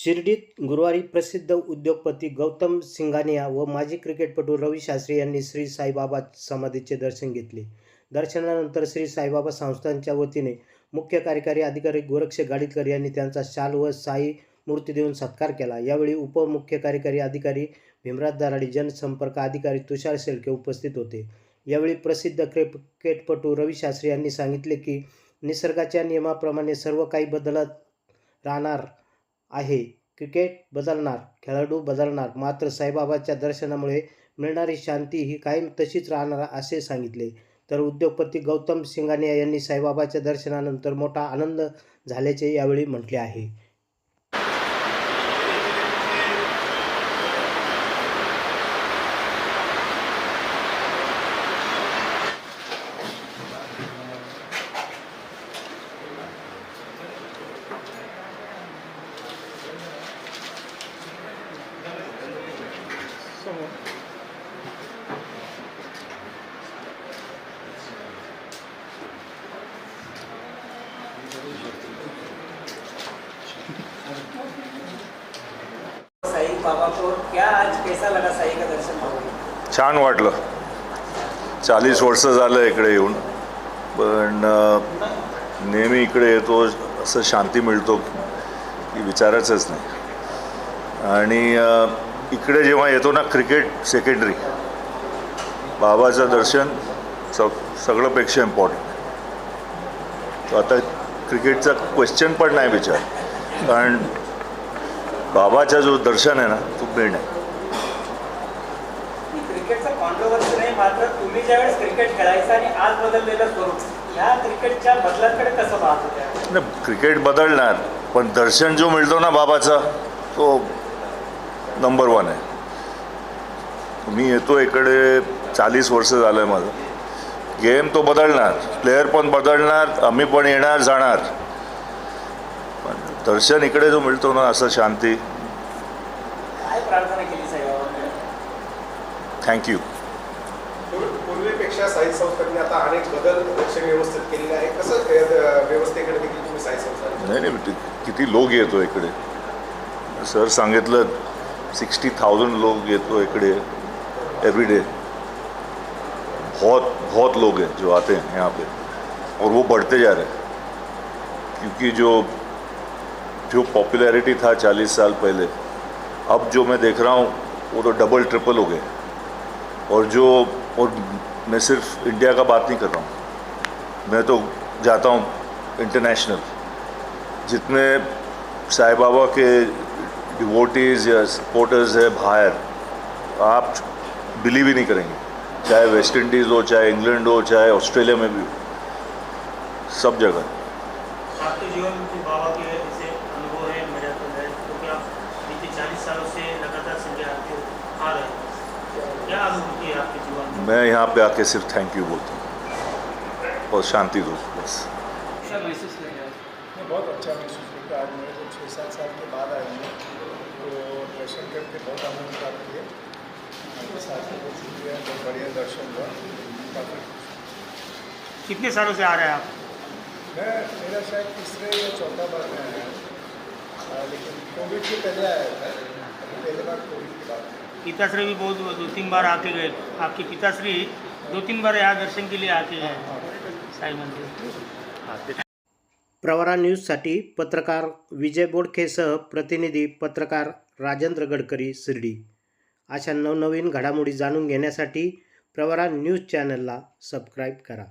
शिर्डीत गुरुवारी प्रसिद्ध उद्योगपती गौतम सिंघानिया व माजी क्रिकेटपटू रवी शास्त्री यांनी श्री साईबाबा समाधीचे दर्शन घेतले. दर्शनानंतर श्री साईबाबा संस्थांच्या वतीने मुख्य कार्यकारी अधिकारी गोरक्ष गाडीकर यांनी त्यांचा शाल व साई मूर्ती देऊन सत्कार केला. यावेळी उपमुख्य कार्यकारी अधिकारी भीमराज दराडी जनसंपर्क अधिकारी तुषार शेळके उपस्थित होते. यावेळी प्रसिद्ध क्रिकेटपटू रवी शास्त्री यांनी सांगितले की निसर्गाच्या नियमाप्रमाणे सर्व काही बदलत राहणार आहे. क्रिकेट बदलणार खेळाडू बदलणार मात्र साईबाबाच्या दर्शनामुळे मिळणारी शांती ही कायम तशीच राहणार असे सांगितले. तर उद्योगपती गौतम सिंगानिया यांनी साईबाबाच्या दर्शनानंतर मोठा आनंद झाल्याचे यावेळी म्हटले आहे साई बाबा को क्या आज कैसा लगा साई का दर्शन पाहून छान वाटलं. चाळीस वर्ष झालं इकडे येऊन. पण नेहमी इकडे येतो असं शांती मिळतो की विचारायचंच नाही. आणि इकडे जेव्हा येतो ना क्रिकेट सेकंडरी बाबाचं दर्शन स सगळंपेक्षा इम्पॉर्टंट तो आता क्रिकेटचा क्वेश्चन पण नाही विचार कारण बाबाचा जो दर्शन आहे ना तो मेन आहे. नाही क्रिकेट बदलणार पण दर्शन जो मिळतो ना बाबाचा तो नंबर वन आहे. मी येतो इकडे चाळीस वर्ष झालं आहे माझं. गेम तो बदलणार प्लेयर पण बदलणार आम्ही पण येणार जाणार. पण दर्शन इकडे जो मिळतो ना असं शांती. काय प्रार्थना केली साईबाबांकडे? थँक्यू पूर्वी- पूर्वीपेक्षा साई संस्थांनी आता अनेक बदल दर्शन व्यवस्थित केलेले आहे कसं अ, व्यवस्थेकडे देखील तुम्ही साई संस्था नाही नाही ति- किती लोक येतो इकडे. सर सांगितलं सिक्सटी थाउज़ेंड लोग येतो इकडे एवरी डे बहुत बहुत लोग हैं जो आते हैं यहाँ पे, और वो बढ़ते जा रहे हैं। क्योंकि जो जो पॉपुलैरिटी था चालीस साल पहले, अब जो मैं देख रहा हूँ, वो तो डबल ट्रिपल हो गए। और जो, और मैं सिर्फ़ इंडिया का बात नहीं कर रहा हूँ। मैं तो जाता हूँ इंटरनेशनल जितने साई बाबा के कि वोटीज या सपोर्टर्स है बाहर आप बिलीव ही नहीं करेंगे। चाहे वेस्ट इंडीज़ हो चाहे इंग्लैंड हो चाहे ऑस्ट्रेलिया में भी हो सब जगह। मैं? यहाँ पे आके सिर्फ़ थैंक यू बोलता हूँ। और शांति दो बस। अच्छा बहुत अच्छा महसूस आज मेरे को छः सात साल के बाद आए हैं तो दर्शन करके बहुत आनंद प्राप्त किया और साथ में बहुत शुक्रिया बहुत बढ़िया दर्शन हुआ। काफ़ी कितने सालों से आ रहे हैं आप? मैं मेरा शायद तीसरे या चौथा बार मैं आया हूँ। लेकिन कोविड के पहले आया था। अभी पहले बार कोविड के बाद पिताश्री भी बहुत दो तीन बार आके गए। आपके पिताश्री दो तीन बार यहाँ दर्शन के लिए आके गए। साई मंदिर। प्रवरा न्यूजसाठी पत्रकार विजय बोडखेसह प्रतिनिधी पत्रकार राजेंद्र गडकरी शिर्डी. अशा नवनवीन घडामोडी जाणून घेण्यासाठी प्रवरा न्यूज चॅनलला सबस्क्राईब करा.